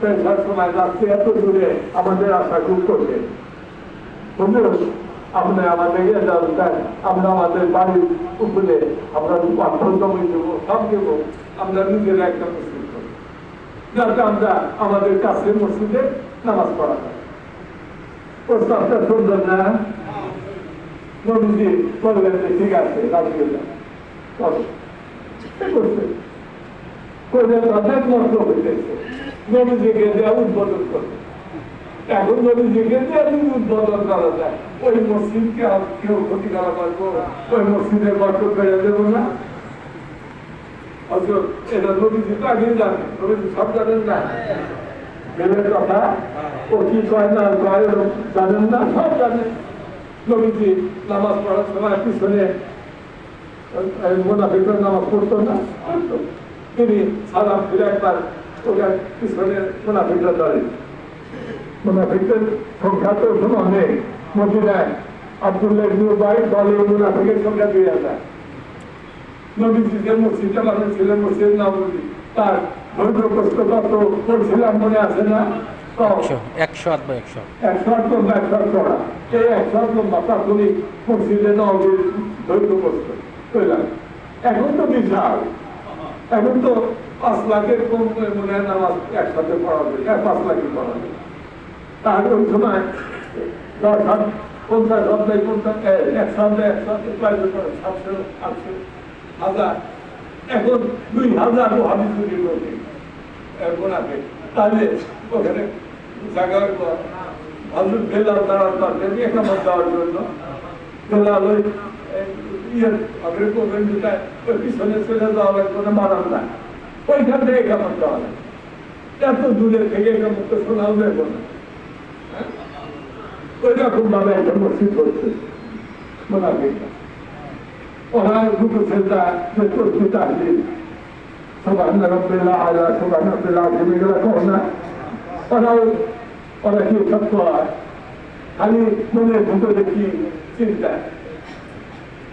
পেশার সময় যাচ্ছে, এত দূরে আমাদের আশা খুব করবে। হুজুর আপনি আমাদের ইয়ে দেন আমরা আমাদের বাড়ির উপরে আমরা জমি দেবো সব দেবো আমরা নিজেরা একটা মসজিদ করব। যাতে আমরা আমাদের কাছে মসজিদে নামাজ পড়া প্রস্তাবটা সুন্দর না? নবীজি বললেন যে ঠিক আছে রাজুল্লাহ করছে করে তাদের নষ্ট হইতেছে নবীজিকে দেওয়া উদ্বোধন করবে এখন নবীজিকে দেওয়া উদ্বোধন করা যায়, ওই মসজিদকে আর কেউ ক্ষতি করা পারব ওই মসজিদের বরকত বেড়ে দেবো না। নামাজ পড়ার সময় পিছনে মোনাফিকের নামাজ পড়তো না। তিনি সালাম ফিরে একবার ওখানে পিছনে মোনাফিকরা দাঁড়িয়ে। মুনাফিকদের সংখ্যা তো এখন অনেক। মদিনায় আব্দুল্লাহ ইবনে উবাই দলে মুনাফিকের সংখ্যা দুই হাজার। নবীজিদের মসজিদে মানুষ ছিলেন মসজিদ নবী তার ধৈর্য কষ্ট কত করছিলাম মনে আছে না? তো একশো একশো আট বা একশো। একশো আট লম্বা একশো আট করা এই একশো আট লম্বা প্রাথমিক মসজিদে নবীর ধৈর্য এখন তো বিশাল। এখন তো পাঁচ লাখের কম মনে হয় নামাজ একসাথে পড়া যায় এক পাঁচ লাখের পড়া যায় তার ওই সময় দশ হাত, পঞ্চাশ অধ্যায় পঞ্চাশ অধ্যায় প্রাইভেট করে সাতশো, আটশো হাজার। এখন দুই হাজার চুরি করবে। গোনাতে তাহলে ওখানে ভালো বেলাল দাঁড়ান পারতেন একামত দেওয়ার জন্য। বেলাল ওই ইয়ের আগে করবেন যেটা ওই পিছনে চলে যাওয়া লাগবে না মারান না ওইখান থেকে একামত দেওয়া লাগবে এত দূরে থেকে একামত তো শোনাও যাবে না ওই রকম ভাবে একটা মসজিদ করছে মোনাফিকরা ওরা দুটো সেজদা যে করছে তাহলিল সুবহান রাব্বিল আলা সুবহান রাব্বিল আযীম এগুলো কর না ওরাও ওরা কি সত্য হয় খালি মনের ভিতরে কি চিন্তা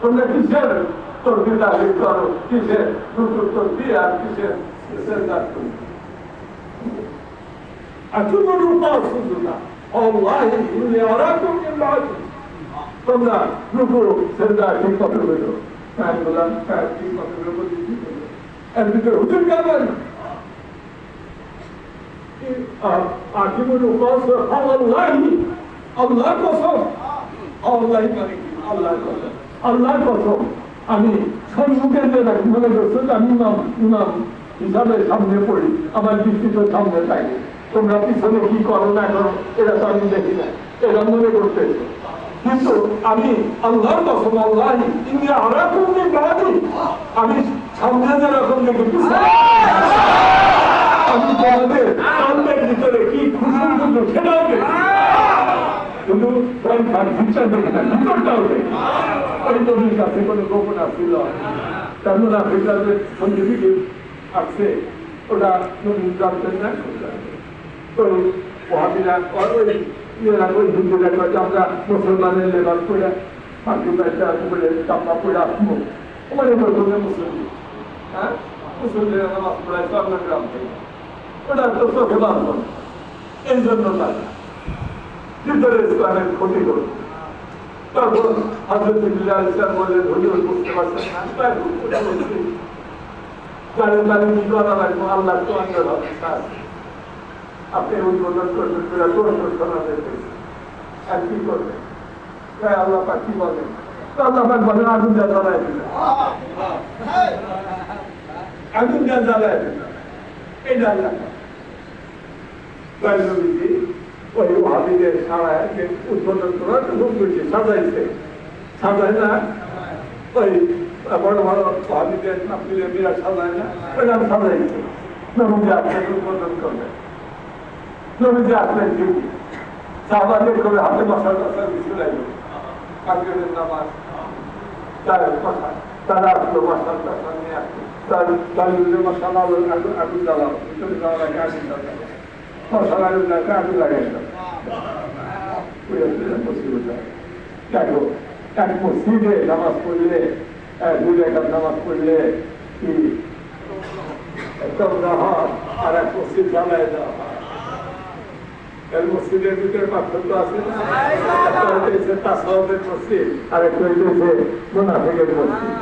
Quando quiser tornar vitória, quiser tudo tornar, quiser sentar tudo. Açılmanın bağımsızlığına. Allah'ı inni arakum illâcım. Sonra ruhu sevdaki kapılıyor. Yani bunlar sevdaki kapılıyor. Elbette hücum kadar. Akimin ruhası Allah'ı. Allah kosan. Allah'ı karim. Allah kosan. আকিমুল উকাস আল্লাহি আল্লাহ কসম, আমি সম্মুখের যে মনে করছ আমি ইমাম ইমাম হিসাবে সামনে পড়ি, আমার দৃষ্টি তো সামনে থাকে। তোমরা পিছনে কি করো, না করো, এটা তো আমি দেখি না। এটা মনে করতে কিন্তু আমি আল্লাহর কসম, আল্লাহ আমি সামনে যেরকম দেখি পিছনে আমি তোমাদের আল্লাহর ভিতরে কি খুশি খুশি সেটাও দেখি তাই তার ভিতর দেখি না ভিতরটাও দেখি ওই নদীর কাছে কোনো গোপন আসছিল। তার না ভিতরে সন্ধিবিকে আসছে, ওটা নদীর জানতেন না ওই ওহাবিরা ওই ইয়েরা ওই হিন্দুরা কয় যে আমরা মুসলমানের লেবার করে ফাঁকি পাইতে করে চাপা করে আসব। মানে প্রথমে মুসলিম হ্যাঁ? মুসলিমরা নামাজ পড়ায় চন্দ্রগ্রাম থেকে। ওটা তো চোখে বাঁধব এই জন্য তারা ভিতরে ইসলামের ক্ষতি করবে। তারপর হাজরত ইসলাম বললেন হুজুর, বুঝতে পারছেন? না তাই ওটা বলছি জানেন জানেন কি করা লাগবে আল্লাহ তো আঙ্গের হবে আপনি উদ্বোধন করবেন পুরা কোরআন শোনা যেতে আর কি করবেন? তাই আল্লাহ পাক কি বলেন? আল্লাহ পাক বলেন আগুন যা জ্বালায় দিল আগুন যা জ্বালায় দিল এই নবীজি ওই ভাবিদের সারায় উদ্বোধন করার হুকুম করছে, সাজাইছে। সাজায় না? ওই, বড় বড় ভাবিদের আপনি বিরাট সাজায় না এরকম সাজাইছে নবীজি আসলেন উদ্বোধন করলেন নবীজি আসলেন ঠিকই সাহবাদের করে হাতে মশাল টশাল কিছু লাগল কালকের নামাজ, তার কথা, তারা আসলো মশাল টশাল নিয়ে আসলো। মশাল দেখো এক মসজিদে নামাজ পড়লে নামাজ পড়লে কি আর এক মসজিদ জ্বালায় দেওয়া মসজিদের ভিতরে পার্থক্য আছে না হইতেছে মসজিদ আর একটা মসজিদ